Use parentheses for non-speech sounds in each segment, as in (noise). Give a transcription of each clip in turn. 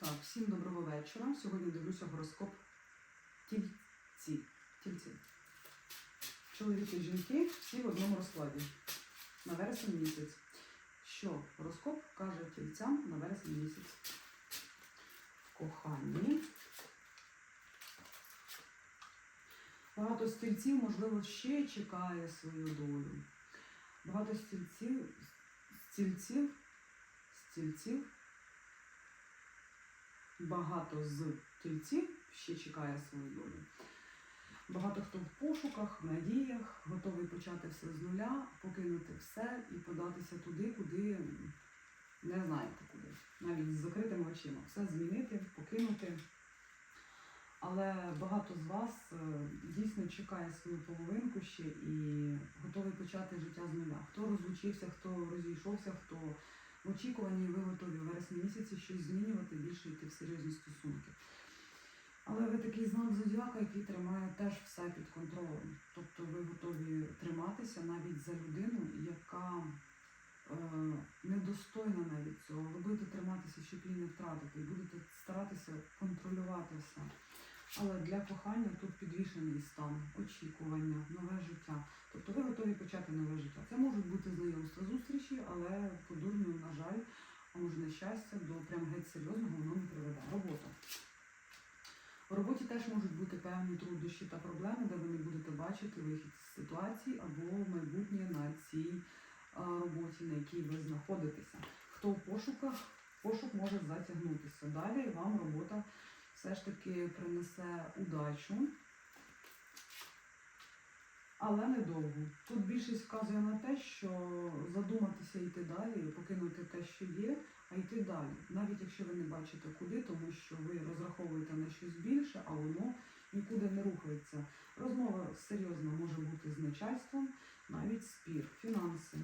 Так, всім доброго вечора. Сьогодні дивлюся гороскоп тільці. Тільці. Чоловіки і жінки всі в одному розкладі на вересень місяць. Що гороскоп каже тільцям на вересень місяць? В коханні. Багато стільців, можливо, ще чекає свою долю. Багато стільців, стільців, стільців багато з тільців ще чекає свою долю. Багато хто в пошуках, в надіях, готовий почати все з нуля, покинути все і податися туди, куди не знаєте куди. Навіть з закритими очима. Все змінити, покинути. Але багато з вас е, дійсно чекає свою половинку ще і готовий почати життя з нуля. Хто розлучився, хто розійшовся, хто очікуванні ви готові в вересні місяці щось змінювати, більше йти в серйозні стосунки. Але ви такий знак зодіака, який тримає теж все під контролем. Тобто ви готові триматися навіть за людину, яка е, недостойна навіть цього. Ви будете триматися, щоб її не втратити, і будете старатися контролювати все. Але для кохання тут підвішений стан, очікування, нове життя. Тобто ви готові почати нове життя. Це можуть бути знайомства, зустрічі, але по дурню, на жаль, а може на щастя, до прям геть серйозного воно не приведе. Робота. В роботі теж можуть бути певні труднощі та проблеми, де ви не будете бачити вихід з ситуації або майбутнє на цій роботі, на якій ви знаходитеся. Хто в пошуках, пошук може затягнутися. Далі вам робота все ж таки принесе удачу, але недовго. Тут більшість вказує на те, що задуматися йти далі, покинути те, що є, а йти далі. Навіть якщо ви не бачите куди, тому що ви розраховуєте на щось більше, а воно нікуди не рухається. Розмова серйозна може бути з начальством, навіть спір, фінанси.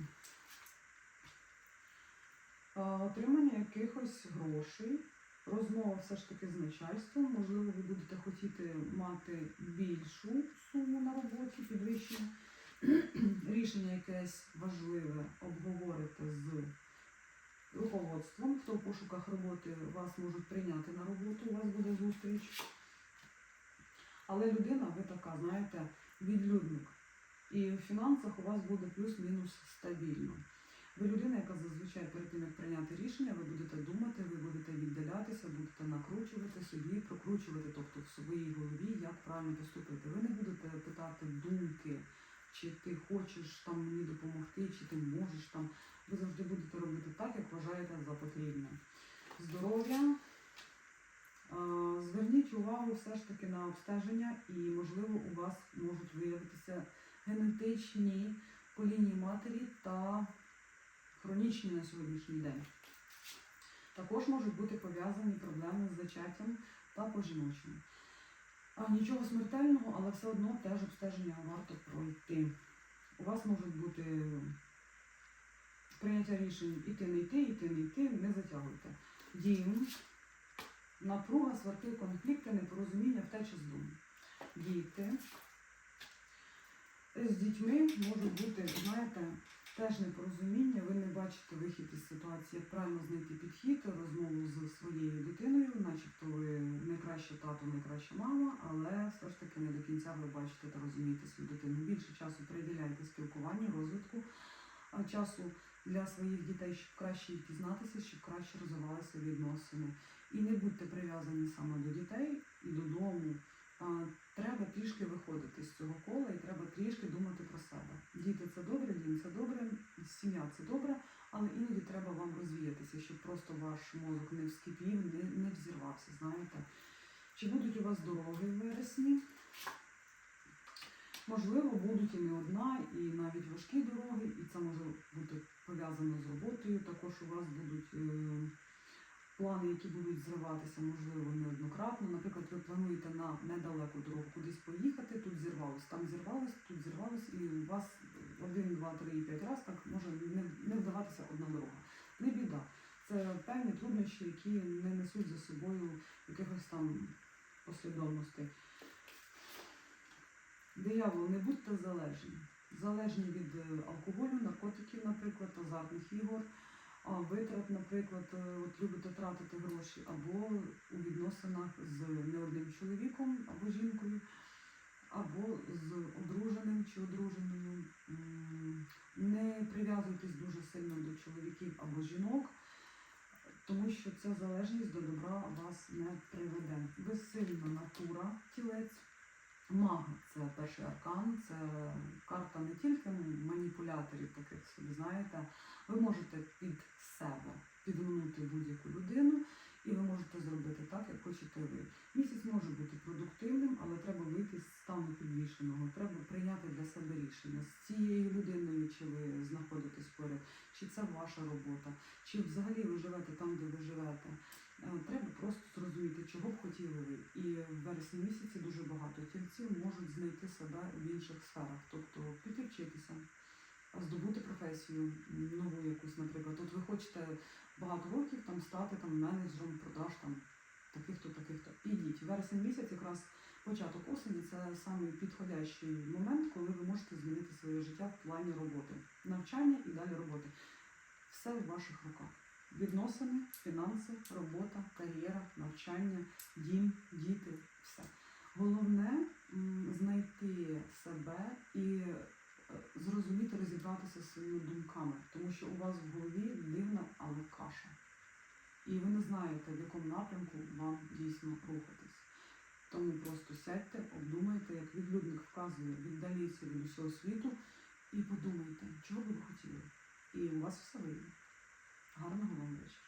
Е, Отримання якихось грошей, розмова все ж таки з начальством. Можливо, ви будете хотіти мати більшу суму на роботі, підвищення. (clears throat) Рішення якесь важливе обговорите з руководством. Хто в пошуках роботи вас можуть прийняти на роботу, у вас буде зустріч. Але людина, ви така, знаєте, відлюдник. І в фінансах у вас буде плюс-мінус стабільно. Ви людина, яка зазвичай перед тим, як прийняти рішення, ви будете думати, ви будете накручувати собі, прокручувати, тобто в своїй голові, як правильно поступити. Ви не будете питати думки, чи ти хочеш там мені допомогти, чи ти можеш там. Ви завжди будете робити так, як вважаєте за потрібне. Здоров'я. Зверніть увагу все ж таки на обстеження, і, можливо, у вас можуть виявитися генетичні по лінії матері та хронічні на сьогоднішній день. Також можуть бути пов'язані проблеми з зачаттям та по жіночому. Нічого смертельного, але все одно теж обстеження варто пройти. У вас можуть бути прийняття рішень іти не йти, іти не йти, не затягуйте. Дім, напруга, сварки, конфлікти, непорозуміння, втеча з дому. Діти. З дітьми можуть бути, знаєте, теж непорозуміння, ви не бачите вихід із ситуації, як правильно знайти підхід, розмову з своєю дитиною, начебто ви найкраща тато, найкраща мама, але все ж таки не до кінця ви бачите та розумієте свою дитину. Більше часу приділяйте спілкуванню, розвитку, часу для своїх дітей, щоб краще їх дізнатися, щоб краще розвивалися відносини. І не будьте прив'язані саме до дітей і додому. Треба трішки виходити з цього кола і треба трішки думати про себе. Діти це добре, дім це добре, сім'я це добре, але іноді треба вам розвіятися, щоб просто ваш мозок не вскипів, не, не взірвався. Знаєте, чи будуть у вас дороги в вересні? Можливо, будуть і не одна, і навіть важкі дороги, і це може бути пов'язано з роботою. Також у вас будуть е, плани, які будуть зриватися, можливо, неоднократно. Наприклад, ви плануєте на недалеку дорогу кудись поїхати, тут зірвалось, там зірвалось, тут зірвалось, і у вас один, два, три, п'ять раз так може не, вдаватися одна дорога. Не біда. Це певні труднощі, які не несуть за собою якихось там послідовностей. Диявол, не будьте залежні. Залежні від е, алкоголю, наркотиків, наприклад, азартних ігор, а, витрат, наприклад, е, от любите тратити гроші або у відносинах з не одним чоловіком або жінкою, або з одруженим чи одруженою. Не прив'язуйтесь дуже сильно до чоловіків або жінок, тому що ця залежність до добра вас не приведе. Ви сильна натура, тілець. Маг це перший аркан, це карта не тільки маніпуляторів, таких собі, знаєте, ви можете під себе підмінути будь-яку людину, і ви можете зробити так, як хочете ви. Місяць може бути продуктивним, але треба вийти з стану підвішеного. Треба прийняти для себе рішення з цією людиною, чи ви знаходитесь поряд, чи це ваша робота, чи взагалі ви живете там, де ви живете. Е, Треба просто зрозуміти, чого б хотіли ви. І в вересні місяці дуже багато тільців можуть знайти себе в інших сферах, тобто піти здобути професію нову якусь, наприклад. От ви хочете багато років там стати там менеджером продаж там таких-то, таких-то. Ідіть. Вересень місяць, якраз початок осені, це самий підходящий момент, коли ви можете змінити своє життя в плані роботи, навчання і далі роботи. Все в ваших руках. Відносини, фінанси, робота, кар'єра, навчання, дім, діти, все. Головне знайти себе і е, зрозуміти, розібратися зі своїми думками, тому що у вас в голові дивна, але каша. І ви не знаєте, в якому напрямку вам дійсно рухатись. Тому просто сядьте, обдумайте, як відлюдник вказує, віддаліться від усього світу і подумайте, чого ви хотіли. І у вас все вийде. Гарного вам вечора.